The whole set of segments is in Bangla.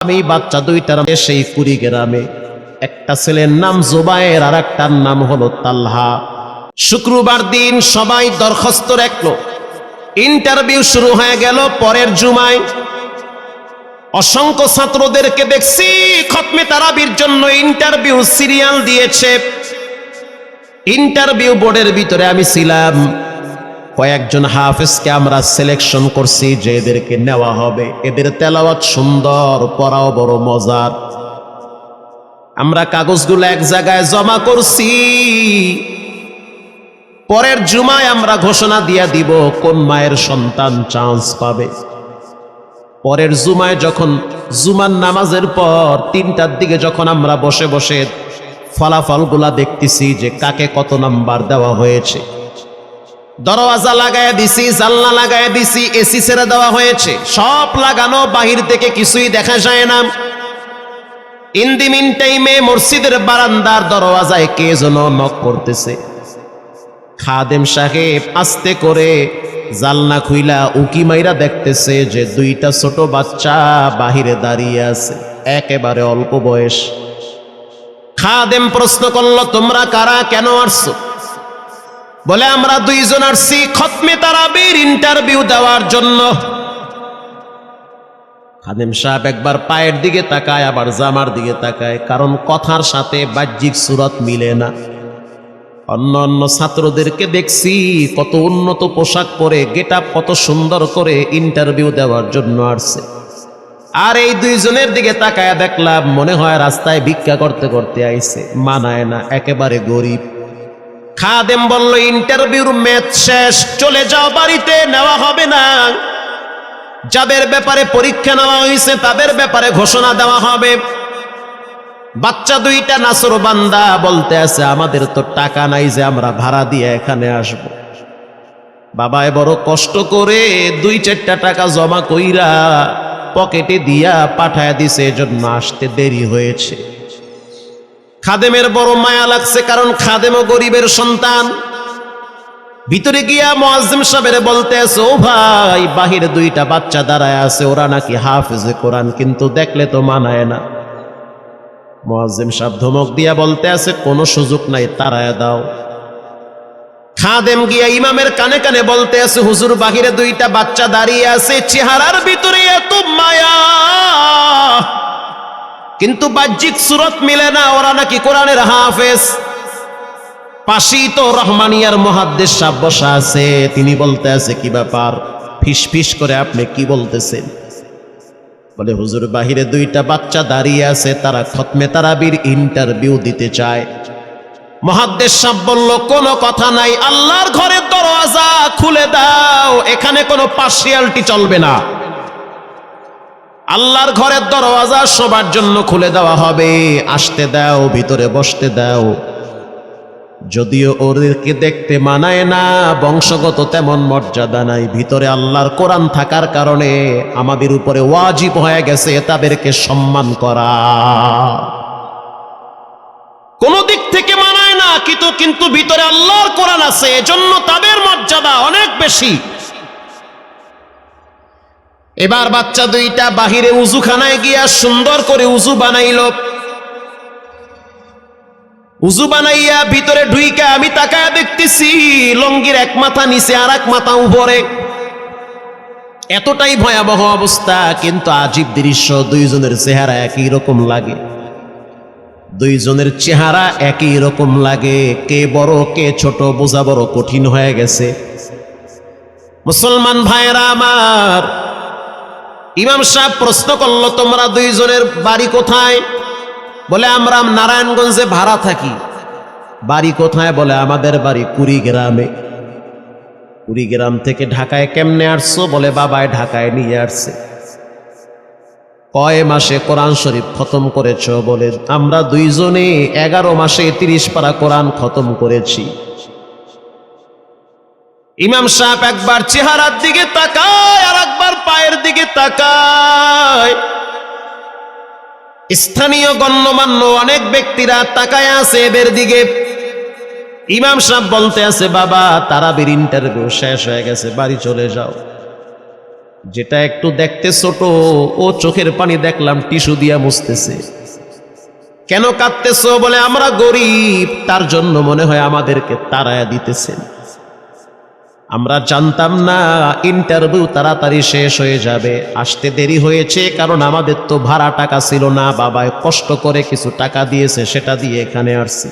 আমি বাচ্চা দুইটার সেই কুড়ি গ্রামে। একটা ছেলের নাম জোবায়ের আর একটার নাম হলো তাল্হা। শুক্রবার দিন সবাই দরখাস্ত রাখল। ইন্টারভিউ শুরু হয়ে গেল পরের জুমায়। অসংখ্য ছাত্রদেরকে দেখছি, খতমে তারাবির জন্য ইন্টারভিউ সিরিয়াল দিয়েছে। ইন্টারভিউ বোর্ডের ভিতরে আমি ছিলাম। কয়েকজন হাফেজকে আমরা সিলেকশন করছি যে এদেরকে নেওয়া হবে। এদের তেলাওয়াত সুন্দর, পড়াও বড় মজার। আমরা কাগজগুলো এক জায়গায় জমা করছি। পরের জুমায় আমরা ঘোষণা দিয়া দিব কোন মায়ের সন্তান চান্স পাবে। পরের জুমায় যখন জুমার নামাজের পর তিনটার দিকে যখন আমরা বসে বসে ফলাফলগুলা দেখতেছি যে কাকে কত নাম্বার দেওয়া হয়েছে। দরওয়াজা লাগায় দিছি, জানলা লাগায় দিছি, এসি ছেড়ে দেওয়া হয়েছে। সব লাগানো, বাহির থেকে কিছুই দেখা যায় না। ইন্দি মিন টাইমে মসজিদের বারান্দার দরওয়াজায় কে যেন নক করতেছে খাদেম সাহেব আস্তে করে জালনা খুইলা উকি মাইরা দেখতেছে যে দুইটা ছোট বাচ্চা বাহিরে দাঁড়িয়ে আছে, একেবারে অল্প বয়স। খাদেম প্রশ্ন করল, তোমরা কারা? কেন আসছো? বলে, আমরা দুইজন আসছি খতমে তারাবির ইন্টারভিউ দেওয়ার জন্য। খাদেম সাহেব একবার পায়ের দিকে তাকায়, আবার জামার দিকে তাকায়, কারণ কথার সাথে বাহ্যিক সুরত মিলে না। অন্য অন্য ছাত্রদেরকে দেখছি কত উন্নত পোশাক পরে গেট কত সুন্দর করে ইন্টারভিউ দেওয়ার জন্য আসছে। আর এই দুইজনের দিকে তাকায় দেখলাম, মনে হয় রাস্তায় ভিক্ষা করতে করতে আইছে, মানায় না, একেবারে গরিব। খাদেম বলল ইন্টারভিউর ম্যাচ শেষ, চলে যাও, বাড়িতে নেওয়া হবে না। যাদের ব্যাপারে পরীক্ষা নেওয়া হয়েছে, তাদের ব্যাপারে ঘোষণা দেওয়া হবে। বাচ্চা দুইটা নাসর বান্দা বলতে আছে, আমাদের তো টাকা নাই যে আমরা ভাড়া দিয়ে এখানে আসব। বাবায় বড় কষ্ট করে দুই চারটা টাকা জমা কইরা পকেটে দিয়া পাঠায় দিছে, এজন্য আসতে দেরি হয়েছে। খাদেমের বড় মায়া লাগছে কারণ খাদেমও গরিবের সন্তান। ভিতরে গিয়া সাহেবের বলতে আছে, ও ভাই, বাহিরে দুইটা বাচ্চা দাঁড়ায় আছে, ওরা নাকি হাফেজে কোরআন, কিন্তু দেখলে তো মানায় না। মোয়াজ্জিম সাহেব ধমক দিয়া বলতে আছে, কোনো সুযোগ নাই, তারায় দাও। খাদেম গিয়া ইমামের কানে কানে বলতে আছে, হুজুর, বাহিরে দুইটা বাচ্চা দাঁড়িয়ে আছে, চেহারার ভিতরে এত মায়া। কিন্তু বাহ্যিক সুরত মিলে না, ওরা নাকি কোরআনের হাফেজ। পাশেই তো রহমানিয়ার মহাদ্দেশ সাহ বসা আছে, তিনি বলতে আছে, কি ব্যাপার? ফিস ফিস করে আপনি কি বলতেছেন? বলে, হুজুর, বাহিরে দুইটা বাচ্চা দাঁড়িয়ে আছে, তারা খতমে তারাবির ইন্টারভিউ দিতে চায়। মহাদ্দেশ সাহ বলল, কোনো কথা নাই, আল্লাহর ঘরের দরওয়াজা খুলে দাও, এখানে কোনো পার্সিয়ালটি চলবে না। আল্লাহর ঘরের দরওয়াজা সবার জন্য খুলে দেওয়া হবে। আসতে দাও, ভিতরে বসতে দাও। যদিও ওদেরকে দেখতে মানায় না, বংশগত তেমন মর্যাদা নাই। ভিতরে আল্লাহর কোরআন থাকার কারণে আমাদের উপরে ওয়াজিব হয়ে গেছে তাদেরকে সম্মান করা। কোন দিক থেকে মানায় না, কিন্তু কিন্তু ভিতরে আল্লাহর কোরআন আছে, এজন্য তাদের মর্যাদা অনেক বেশি। এবার বাচ্চা দুইটা বাহিরে উজুখানায় গিয়া সুন্দর করে উজু বানাইল। উজু বানাইয়া ভিতরে ঢুইকা আমি তাকায় দেখতেছি, লঙ্গির এক মাথা নিচে আর এক মাথা উপরে। এতটাই ভয়াবহ অবস্থা, কিন্তু আজীব দৃশ্য, দুইজনের চেহারা একই রকম লাগে। দুইজনের চেহারা একই রকম লাগে, কে বড়, কে ছোট, বোঝা বড় কঠিন হয়ে গেছে। মুসলমান ভাইরা আমার ইমাম সাহেব প্রশ্ন করল, তোমরা দুইজনের বাড়ি কোথায়? বলে, আমরা নারায়ণগঞ্জে ভাড়া থাকি। বাড়ি কোথায়? বলে, আমাদের বাড়ি কুড়িগ্রামে। কুড়িগ্রাম থেকে ঢাকায় কেমনে আসছো? বলে বাবায় ঢাকায় নিয়ে আসছে। কয় মাসে কোরআন শরীফ খতম করেছ? বলে, আমরা দুইজনে এগারো মাসে তিরিশ পারা কোরআন খতম করেছি। ইমাম সাহেব একবার চেহারার দিকে তাকায় আর একবার পায়ের দিকে তাকায়। স্থানীয় গণ্যমান্য অনেক ব্যক্তিরা তাকায় আছে এদের দিকে। ইমাম সাহেব বলতে আছে, বাবা, তারাবির ইন্টারভিউ শেষ হয়ে গেছে, বাড়ি চলে যাও। যেটা একটু দেখতে ছোট, ও চোখের পানি দেখলাম টিস্যু দিয়া মুছতেছে। কেন কাঁদতেছো বলে, আমরা গরিব, তার জন্য মনে হয় আমাদেরকে তারায়া দিতেছেন। আমরা জানতাম না ইন্টারভিউ তাড়াতাড়ি শেষ হয়ে যাবে। আসতে দেরি হয়েছে, কারণ আমাদের তো ভাড়া টাকা ছিল না বাবায় কষ্ট করে কিছু টাকা দিয়েছে, সেটা দিয়ে এখানে আসছি।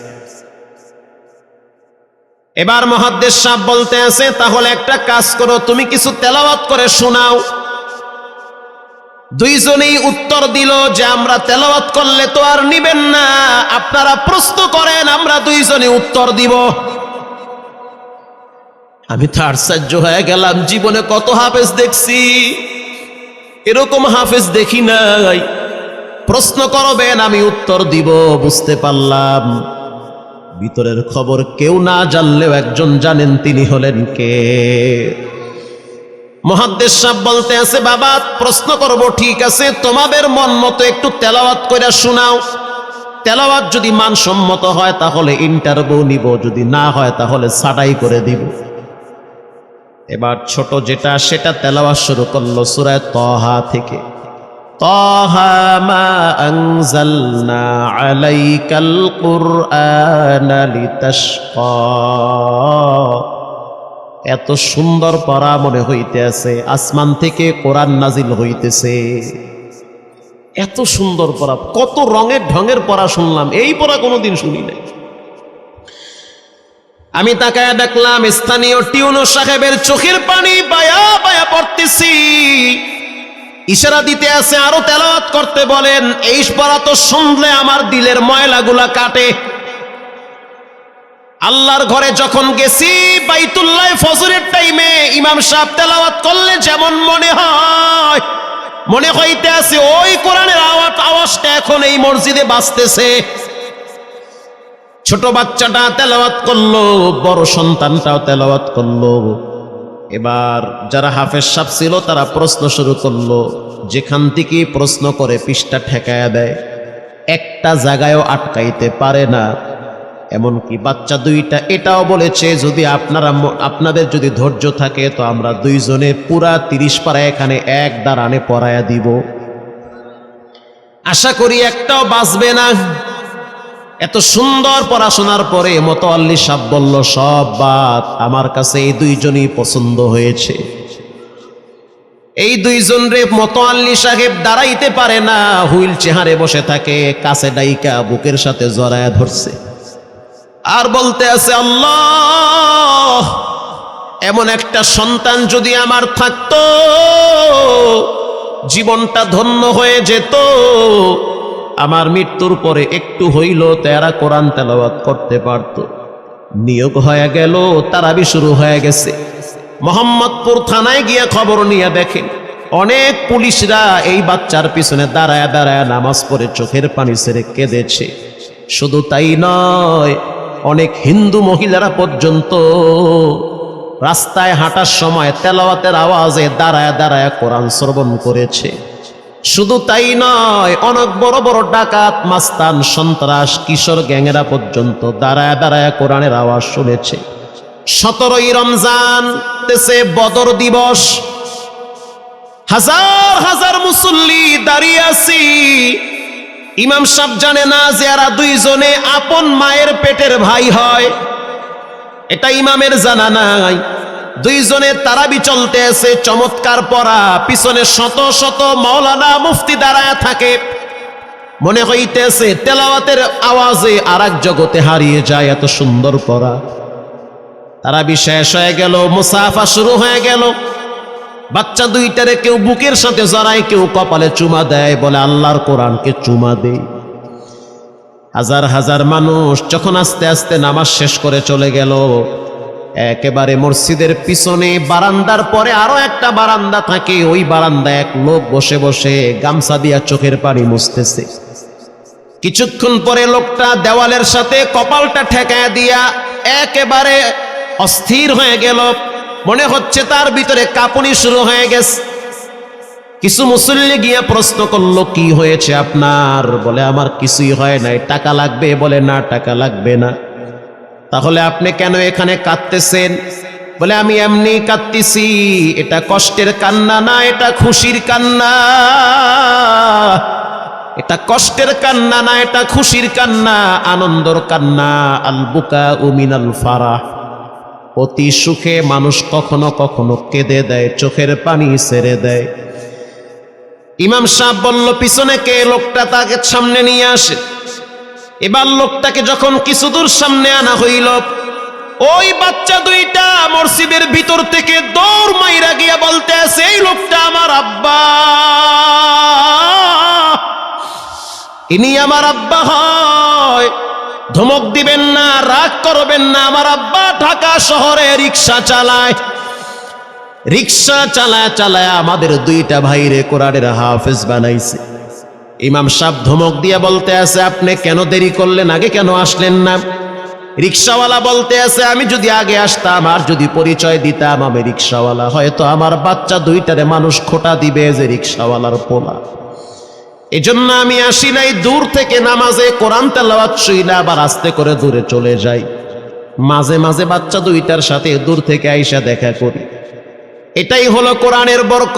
এবার মহাদ্দেশ সাহেব বলতে আছে, তাহলে একটা কাজ করো, তুমি কিছু তেলাওয়াত করে শোনাও। দুইজনেই উত্তর দিল যে আমরা তেলাওয়াত করলে তো আর নিবেন না, আপনারা প্রশ্ন করেন, আমরা দুইজনে উত্তর দিব। আমি তো আশ্চর্য হয়ে গেলাম, জীবনে কত হাফেজ দেখছি। এরকম হাফেজ দেখি নাই। প্রশ্ন করবেন, আমি উত্তর দিব, বুঝতে পারলাম। ভিতরের খবর কেউ না জানলেও একজন জানেন তিনি হলেন কে। মহাদ্দেশ সাহেব বলতে আছে, বাবা, প্রশ্ন করব, ঠিক আছে, তোমাদের মন মতো একটু তেলাওয়াত করে শোনাও। তেলাওয়াত যদি মানসম্মত হয়, তাহলে ইন্টারভিউ নিব, যদি না হয়, তাহলে ছাটাই করে দিব। এবার ছোট যেটা সেটা তেলাওয়াত শুরু করল সুরায় তহা থেকে। এত সুন্দর পড়া মনে হইতে আছে আসমান থেকে কোরআন নাজিল হইতেছে। এত সুন্দর পড়া কত রঙের ঢঙের পড়া শুনলাম, এই পড়া কোনোদিন শুনি নাই। আমি তাকায় দেখলাম স্থানীয় টিউনো সাহেবের চোখের পানি বায়া বায়া পড়তেছি। ইশারা দিতে আছে, আরও তেলাওয়াত করতে বলেন, এই পড়া তো শুনলে আমার দিলের ময়লাগুলা কাটে। আল্লাহর ঘরে যখন গেছি, বাইতুল্লাহ ফজরের টাইমে ইমাম সাহেব তেলাওয়াত করলে যেমন মনে হয়, মনে হইতে আছে, ওই কোরআনের আওয়াজ, আওয়াজটা এখন এই মসজিদে বাজতেছে। ছোট বাচ্চাটা তেলাওয়াত করল, বড় সন্তানটাও তেলাওয়াত করল। এবার যারা হাফেজ সাপ ছিল, তারা প্রশ্ন শুরু করল, যেখান থেকে প্রশ্ন করে পৃষ্ঠা ঠেকায়া দেয়, একটা জায়গায়ও আটকাইতে পারে না। এমনকি বাচ্চা দুইটা এটাও বলেছে, যদি আপনারা আপনাদের যদি ধৈর্য থাকে, তো আমরা দুইজনে পুরা তিরিশ পারা এখানে এক দাঁড়ানে পড়ায়া দিব। আশা করি একটাও বাঁচবে না। এত সুন্দর পড়াশোনার পরে মতোয়াল্লি সাহ বলল, সব বাদ, আমার কাছে এই দুইজনই পছন্দ হয়েছে। এই দুইজন রে মতোয়াল্লি সাহেব দাঁড়াইতে পারে না, হুইল চেহারে বসে থাকে, কাছে ডাইকা বুকের সাথে জড়ায় ধরছে। আর বলতে আছে, আল্লাহ, এমন একটা সন্তান যদি আমার থাকতো, জীবনটা ধন্য হয়ে যেত আমার মৃত্যুর পরে একটু হইল তেরা কোরআন তেলাওয়াত করতে পারত। নিয়োগ হয়ে গেল, তারাবি শুরু হয়ে গেছে। মোহাম্মদপুর থানায় গিয়ে খবর নিয়ে দেখেন অনেক পুলিশরা এই বাচ্চার পিছনে দাঁড়ায় দাঁড়ায় নামাজ পড়ে চোখের পানি ছেড়ে কেঁদেছে। শুধু তাই নয়, অনেক হিন্দু মহিলারা পর্যন্ত রাস্তায় হাঁটার সময় তেলাওয়াতের আওয়াজে দাঁড়ায় দাঁড়ায় কোরআন শ্রবণ করেছে। শুধু তাই নয়, অনেক বড় বড় ডাকাত, মাস্তান, সন্ত্রাস, কিশোর গ্যাংরা পর্যন্ত দাঁড়ায় দাঁড়ায় কোরআনের আওয়াজ শুনেছে। সতেরোই রমজান দেশে বদর দিবস। হাজার হাজার মুসল্লি দাঁড়িয়ে আছি। ইমাম সাহেব জানে না যে এরা দুইজনে আপন মায়ের পেটের ভাই হয়। এটা ইমামের জানা নাই। দুইজনে তারাবি চলতে আছে চমৎকার পড়া। পিছনে শত শত মাওলানা মুফতি দাঁড়ায় থাকে। মনে হইতেছে তেলাওয়াতের আওয়াজে আর জগতে হারিয়ে যায় এত সুন্দর পড়া। তারাবি শেষ হয়ে গেল, মুসাফা শুরু হয়ে গেল। বাচ্চা দুইটারে কেউ বুকের সাথে জড়ায়, কেউ কপালে চুমা দেয়, বলে আল্লাহর কোরআনকে চুমা দেয় হাজার হাজার মানুষ যখন আস্তে আস্তে নামাজ শেষ করে চলে গেল একেবারে মসজিদের পিছনে বারান্দার পরে আরও একটা বারান্দা থাকে। ওই বারান্দায় এক লোক বসে বসে গামছা দিয়া চোখের পানি মুছতেছে। কিছুক্ষণ পরে লোকটা দেওয়ালের সাথে কপালটা ঠেকায় দিয়া একেবারে অস্থির হয়ে গেল। মনে হচ্ছে তার ভিতরে কাঁপুনি শুরু হয়ে গেছে। কিছু মুসল্লি গিয়ে প্রশ্ন করল, কি হয়েছে আপনার? বলে, আমার কিছুই হয় নাই। টাকা লাগবে? বলে, না, টাকা লাগবে না। তাহলে আপনি কেন এখানে কাঁদতেছেন? বলে, আমি এমনি কাঁদতেছি। এটা কষ্টের কান্না না, এটা খুশির কান্না। এটা কষ্টের কান্না না, এটা খুশির কান্না। আনন্দর কান্না আল বুকা উমিনাল ফারাহ। অতি সুখে মানুষ কখনো কখনো কেঁদে দেয়, চোখের পানি ছেড়ে দেয়। ইমাম সাহেব বলল, পিছনে কে লোকটা তাকে সামনে নিয়ে আসে? এবার লোকটাকে যখন কিছু দূর সামনে আনা হইল, ওই বাচ্চা দুইটা মসজিদের ভিতর থেকে দৌড় মাইরা গিয়া বলতে আছে, এই লোকটা আমার আব্বা। ইনি আমার আব্বা হয়। ধমক দিবেন না, রাগ করবেন না, আমার আব্বা ঢাকা শহরে রিক্সা চালায়। রিক্সা চালায় চালায় আমাদের দুইটা ভাইরে কোরআনের হাফেজ বানাইছে। ইমাম সাহেব ধমক দিয়ে বলতে আছে, আপনি কেন দেরি করলেন? আগে কেন আসলেন না? রিক্সাওয়ালা বলতে আছে, আমি যদি আগে আসতাম, আর যদি পরিচয় দিতাম, আমি রিক্সাওয়ালা। হয়তো আমার বাচ্চা দুইটারে মানুষ খোটা দিবে যে রিক্সাওয়ালার পোলা। এজন্য আমি আসি নাই, দূর থেকে নামাজে কোরআন তেলাওয়াত শুইলে আবার আস্তে করে দূরে চলে যাই। মাঝে মাঝে বাচ্চা দুইটার সাথে দূর থেকে আইসা দেখা করি। এটাই হলো কোরআনের বরকত।